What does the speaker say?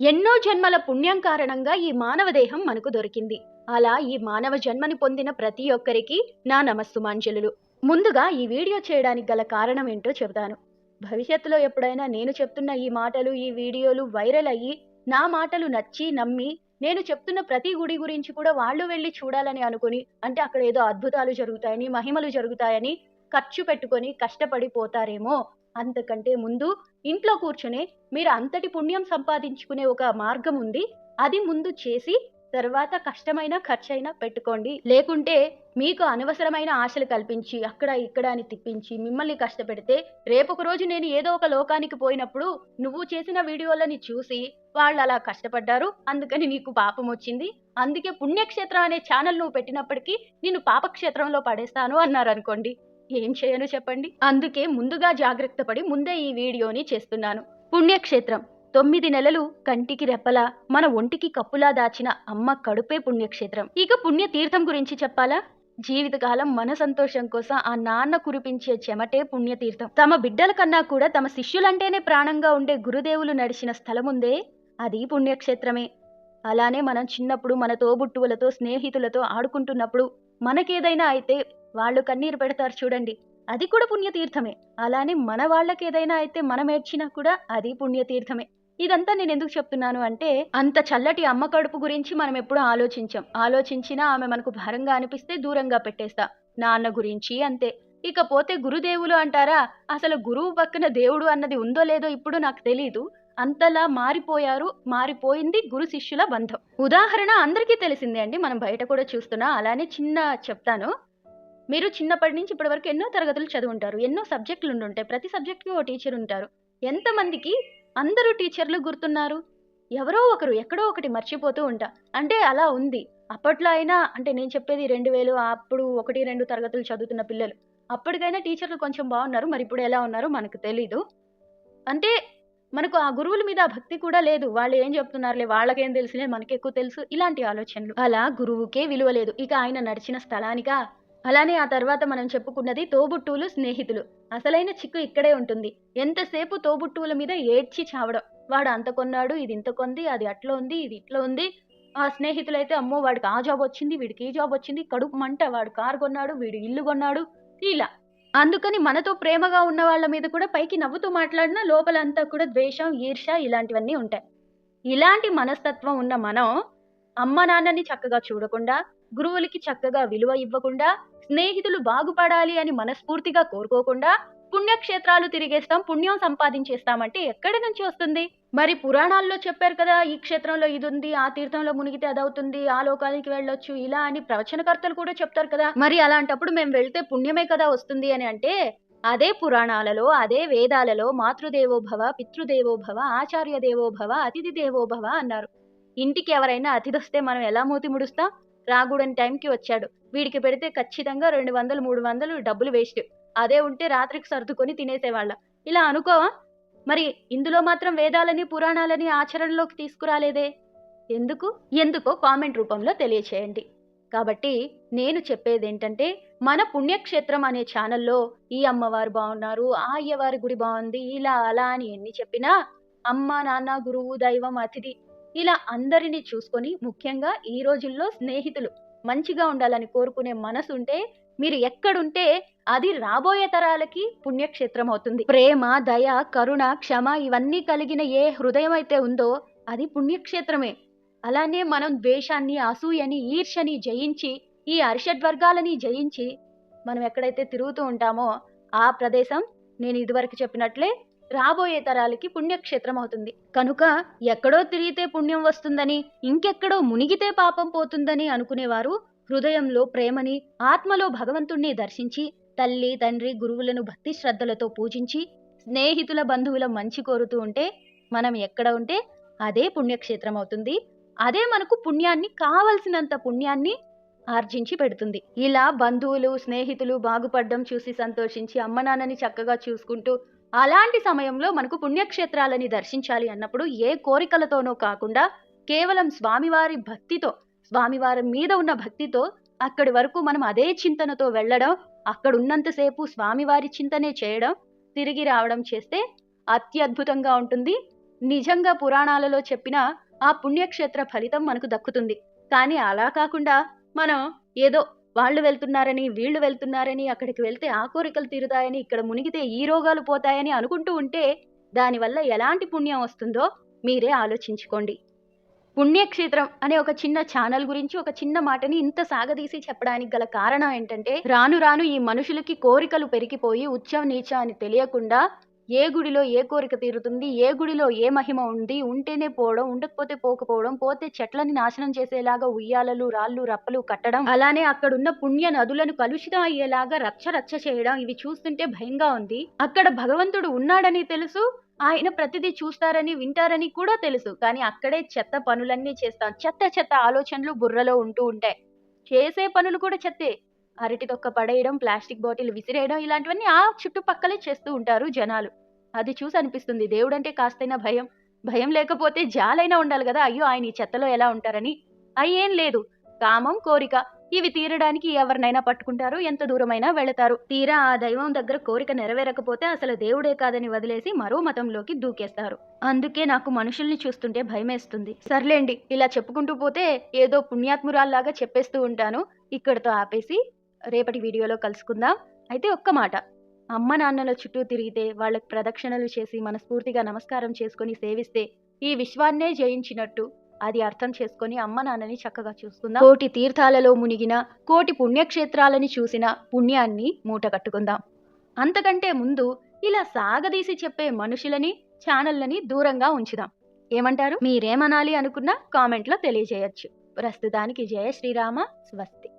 ఎన్నో జన్మల పుణ్యం కారణంగా ఈ మానవ దేహం మనకు దొరికింది. అలా ఈ మానవ జన్మని పొందిన ప్రతి ఒక్కరికి నా నమస్సుమాంజలులు. ముందుగా ఈ వీడియో చేయడానికి గల కారణం ఏంటో చెబుతాను. భవిష్యత్తులో ఎప్పుడైనా నేను చెప్తున్న ఈ మాటలు ఈ వీడియోలు వైరల్ అయ్యి నా మాటలు నచ్చి నమ్మి నేను చెప్తున్న ప్రతి గుడి గురించి కూడా వాళ్ళు వెళ్ళి చూడాలని అనుకుని అంటే అక్కడ ఏదో అద్భుతాలు జరుగుతాయని మహిమలు జరుగుతాయని ఖర్చు పెట్టుకొని కష్టపడి పోతారేమో అంతకంటే ముందు ఇంట్లో కూర్చునే మీరు అంతటి పుణ్యం సంపాదించుకునే ఒక మార్గం ఉంది. అది ముందు చేసి తర్వాత కష్టమైన ఖర్చైనా పెట్టుకోండి. లేకుంటే మీకు అనవసరమైన ఆశలు కల్పించి అక్కడ ఇక్కడ అని తిప్పించి మిమ్మల్ని కష్టపెడితే రేపొక రోజు నేను ఏదో ఒక లోకానికి పోయినప్పుడు నువ్వు చేసిన వీడియోలని చూసి వాళ్ళు అలా కష్టపడ్డారు. అందుకని నీకు పాపం వచ్చింది. అందుకే పుణ్యక్షేత్రం అనే ఛానల్ నువ్వు పెట్టినప్పటికీ నేను పాపక్షేత్రంలో పడేస్తాను అన్నారు అనుకోండి ఏం చేయను చెప్పండి? అందుకే ముందుగా జాగ్రత్త పడి ముందే ఈ వీడియోని చేస్తున్నాను. పుణ్యక్షేత్రం. తొమ్మిది నెలలు కంటికి రెప్పలా మన ఒంటికి కప్పులా దాచిన అమ్మ కడుపే పుణ్యక్షేత్రం. ఇక పుణ్యతీర్థం గురించి చెప్పాలా? జీవితకాలం మన సంతోషం కోసం ఆ నాన్న కురిపించే చెమటే పుణ్యతీర్థం. తమ బిడ్డల కన్నా కూడా తమ శిష్యులంటేనే ప్రాణంగా ఉండే గురుదేవులు నడిచిన స్థలముందే అది పుణ్యక్షేత్రమే. అలానే మనం చిన్నప్పుడు మన తోబుట్టువులతో స్నేహితులతో ఆడుకుంటున్నప్పుడు మనకేదైనా అయితే వాళ్ళు కన్నీరు పెడతారు చూడండి. అది కూడా పుణ్యతీర్థమే. అలానే మన వాళ్ళకేదైనా అయితే మనం ఏడ్చినా కూడా అది పుణ్యతీర్థమే. ఇదంతా నేను ఎందుకు చెప్తున్నాను అంటే అంత చల్లటి అమ్మ కడుపు గురించి మనం ఎప్పుడూ ఆలోచించాం. ఆలోచించినా ఆమె మనకు భారంగా అనిపిస్తే దూరంగా పెట్టేస్తా. నాన్న గురించి అంతే. ఇకపోతే గురుదేవులు అంటారా అసలు గురువు పక్కన దేవుడు అన్నది ఉందో లేదో ఇప్పుడు నాకు తెలియదు అంతలా మారిపోయారు మారిపోయింది గురు శిష్యుల బంధం. ఉదాహరణ అందరికీ తెలిసిందే అండి. మనం బయట కూడా చూస్తున్నా అలానే చిన్న చెప్తాను. మీరు చిన్నప్పటి నుంచి ఇప్పటి వరకు ఎన్నో తరగతులు చదువుంటారు ఎన్నో సబ్జెక్టులు ఉండుంటాయి. ప్రతి సబ్జెక్ట్కి ఓ టీచర్ ఉంటారు. ఎంతమందికి అందరూ టీచర్లు గుర్తున్నారు? ఎవరో ఒకరు ఎక్కడో ఒకటి మర్చిపోతూ ఉంటా. అంటే అలా ఉంది. అప్పట్లో అయినా అంటే నేను చెప్పేది రెండు వేలు అప్పుడు ఒకటి రెండు తరగతులు చదువుతున్న పిల్లలు. అప్పటికైనా టీచర్లు కొంచెం బాగున్నారు. మరి ఇప్పుడు ఎలా ఉన్నారో మనకు తెలీదు. అంటే మనకు ఆ గురువుల మీద భక్తి కూడా లేదు. వాళ్ళు ఏం చెప్తున్నారులే? వాళ్ళకేం తెలుసులే? మనకి ఎక్కువ తెలుసు? ఇలాంటి ఆలోచనలు. అలా గురువుకే విలువ లేదు. ఇక ఆయన నడిచిన స్థలానికా? అలానే ఆ తర్వాత మనం చెప్పుకున్నది తోబుట్టువులు స్నేహితులు. అసలైన చిక్కు ఇక్కడే ఉంటుంది. ఎంతసేపు తోబుట్టువుల మీద ఏడ్చి చావడం? వాడు అంత కొన్నాడు ఇది ఇంత కొంది అది అట్లా ఉంది ఇది ఇట్లా ఉంది. ఆ స్నేహితులైతే అమ్మో వాడికి ఆ జాబ్ వచ్చింది వీడికి ఈ జాబ్ వచ్చింది కడుపు మంట వాడు కారు కొన్నాడు వీడు ఇల్లు కొన్నాడు ఇలా. అందుకని మనతో ప్రేమగా ఉన్న వాళ్ళ మీద కూడా పైకి నవ్వుతూ మాట్లాడినా లోపలంతా కూడా ద్వేషం ఈర్ష ఇలాంటివన్నీ ఉంటాయి. ఇలాంటి మనస్తత్వం ఉన్న మనం అమ్మ నాన్నని చక్కగా చూడకుండా గురువులకి చక్కగా విలువ ఇవ్వకుండా స్నేహితులు బాగుపడాలి అని మనస్ఫూర్తిగా కోరుకోకుండా పుణ్యక్షేత్రాలు తిరిగేస్తాం పుణ్యం సంపాదించేస్తామంటే ఎక్కడి నుంచి వస్తుంది? మరి పురాణాల్లో చెప్పారు కదా ఈ క్షేత్రంలో ఇది ఉంది ఆ తీర్థంలో మునిగితే అదవుతుంది ఆ లోకానికి వెళ్ళొచ్చు ఇలా అని ప్రవచనకర్తలు కూడా చెప్తారు కదా. మరి అలాంటప్పుడు మేము వెళ్తే పుణ్యమే కదా వస్తుంది అని అంటే అదే పురాణాలలో అదే వేదాలలో మాతృదేవోభవ పితృదేవోభవ ఆచార్య దేవోభవ అతిథి దేవోభవ అన్నారు. ఇంటికి ఎవరైనా అతిథి వస్తే మనం ఎలా మూతి ముడుస్తాం? రాగుడని టైంకి వచ్చాడు. వీడికి పెడితే ఖచ్చితంగా రెండు వందలు మూడు వందలు డబ్బులు వేస్ట్. అదే ఉంటే రాత్రికి సర్దుకొని తినేసేవాళ్ళ. ఇలా అనుకోవా? మరి ఇందులో మాత్రం వేదాలని పురాణాలని ఆచరణలోకి తీసుకురాలేదే? ఎందుకు? ఎందుకో కామెంట్ రూపంలో తెలియచేయండి. కాబట్టి నేను చెప్పేది ఏంటంటే మన పుణ్యక్షేత్రం అనే ఛానల్లో ఈ అమ్మవారు బాగున్నారు ఆ అయ్యవారి గుడి బాగుంది ఇలా అలా అని ఎన్ని చెప్పినా అమ్మ నాన్న గురువు దైవం అతిథి ఇలా అందరినీ చూసుకొని ముఖ్యంగా ఈ రోజుల్లో స్నేహితులు మంచిగా ఉండాలని కోరుకునే మనసు ఉంటే మీరు ఎక్కడుంటే అది రాబోయే తరాలకి పుణ్యక్షేత్రం అవుతుంది. ప్రేమ దయ కరుణ క్షమ ఇవన్నీ కలిగిన ఏ హృదయం అయితే ఉందో అది పుణ్యక్షేత్రమే. అలానే మనం ద్వేషాన్ని అసూయని ఈర్ష్యని జయించి ఈ అరిషడ్ వర్గాలని జయించి మనం ఎక్కడైతే తిరుగుతూ ఉంటామో ఆ ప్రదేశం నేను ఇదివరకు చెప్పినట్లే రాబోయే తరాలకి పుణ్యక్షేత్రం అవుతుంది. కనుక ఎక్కడో తిరిగితే పుణ్యం వస్తుందని ఇంకెక్కడో మునిగితే పాపం పోతుందని అనుకునేవారు హృదయంలో ప్రేమని ఆత్మలో భగవంతుణ్ణి దర్శించి తల్లి తండ్రి గురువులను భక్తి శ్రద్ధలతో పూజించి స్నేహితుల బంధువుల మంచి కోరుతూ ఉంటే మనం ఎక్కడ ఉంటే అదే పుణ్యక్షేత్రం అవుతుంది అదే మనకు పుణ్యాన్ని కావలసినంత పుణ్యాన్ని ఆర్జించి పెడుతుంది. ఇలా బంధువులు స్నేహితులు బాగుపడడం చూసి సంతోషించి అమ్మ నాన్నని చక్కగా చూసుకుంటూ అలాంటి సమయంలో మనకు పుణ్యక్షేత్రాలని దర్శించాలి అన్నప్పుడు ఏ కోరికలతోనో కాకుండా కేవలం స్వామివారి భక్తితో స్వామివారి మీద ఉన్న భక్తితో అక్కడి వరకు మనం అదే చింతనతో వెళ్ళడం అక్కడ ఉన్నంతసేపు స్వామివారి చింతనే చేయడం తిరిగి రావడం చేస్తే అత్యద్భుతంగా ఉంటుంది. నిజంగా పురాణాలలో చెప్పిన ఆ పుణ్యక్షేత్ర ఫలితం మనకు దక్కుతుంది. కానీ అలా కాకుండా మనం ఏదో వాళ్ళు వెళ్తున్నారని వీళ్ళు వెళ్తున్నారని అక్కడికి వెళ్తే ఆ కోరికలు తీరుతాయని ఇక్కడ మునిగితే ఈ రోగాలు పోతాయని అనుకుంటూ ఉంటే దానివల్ల ఎలాంటి పుణ్యం వస్తుందో మీరే ఆలోచించుకోండి. పుణ్యక్షేత్రం అనే ఒక చిన్న ఛానల్ గురించి ఒక చిన్న మాటని ఇంత సాగదీసి చెప్పడానికి గల కారణం ఏంటంటే రాను రాను ఈ మనుషులకి కోరికలు పెరిగిపోయి ఉచ్చం నీచ అని తెలియకుండా ఏ గుడిలో ఏ కోరిక తీరుతుంది ఏ గుడిలో ఏ మహిమ ఉంది ఉంటేనే పోవడం ఉండకపోతే పోకపోవడం పోతే చెట్లని నాశనం చేసేలాగా ఉయ్యాలలు రాళ్ళు రప్పలు కట్టడం అలానే అక్కడున్న పుణ్య నదులను కలుషితం అయ్యేలాగా రచ్చ రచ్చ చేయడం ఇవి చూస్తుంటే భయంగా ఉంది. అక్కడ భగవంతుడు ఉన్నాడని తెలుసు ఆయన ప్రతిదీ చూస్తారని వింటారని కూడా తెలుసు. కానీ అక్కడే చెత్త పనులన్నీ చేస్తాం. చెత్త చెత్త ఆలోచనలు బుర్రలో ఉంటూ ఉంటాయి. చేసే పనులు కూడా చెత్తే. అరటి తొక్క పడేయడం ప్లాస్టిక్ బాటిల్ విసిరేయడం ఇలాంటివన్నీ ఆ చుట్టుపక్కలే చేస్తూ ఉంటారు జనాలు. అది చూసి అనిపిస్తుంది. దేవుడంటే కాస్తైనా భయం. భయం లేకపోతే జాలైనా ఉండాలి కదా. అయ్యో ఆయన ఈ చెత్తలో ఎలా ఉంటారని. అయ్యేం లేదు. కామం కోరిక. ఇవి తీరడానికి ఎవరినైనా పట్టుకుంటారు ఎంత దూరమైనా వెళతారు. తీరా ఆ దైవం దగ్గర కోరిక నెరవేరకపోతే అసలు దేవుడే కాదని వదిలేసి మరో మతంలోకి దూకేస్తారు. అందుకే నాకు మనుషుల్ని చూస్తుంటే భయమేస్తుంది. సర్లేండి ఇలా చెప్పుకుంటూ పోతే ఏదో పుణ్యాత్మురాల్లాగా చెప్పేస్తూ ఉంటాను. ఇక్కడితో ఆపేసి రేపటి వీడియోలో కలుసుకుందాం. అయితే ఒక్క మాట. అమ్మ నాన్నల చుట్టూ తిరిగితే వాళ్ళకి ప్రదక్షిణలు చేసి మనస్ఫూర్తిగా నమస్కారం చేసుకొని సేవిస్తే ఈ విశ్వాన్నే జయించినట్టు అది అర్థం చేసుకొని అమ్మ నాన్నని చక్కగా చూసుకుందాం. కోటి తీర్థాలలో మునిగిన కోటి పుణ్యక్షేత్రాలని చూసిన పుణ్యాన్ని మూట కట్టుకుందాం. అంతకంటే ముందు ఇలా సాగదీసి చెప్పే మనుషులని ఛానళ్ళని దూరంగా ఉంచుదాం. ఏమంటారు? మీరేమనాలి అనుకున్నా కామెంట్లో తెలియజేయచ్చు. ప్రస్తుతానికి జయ శ్రీరామ స్వస్తి.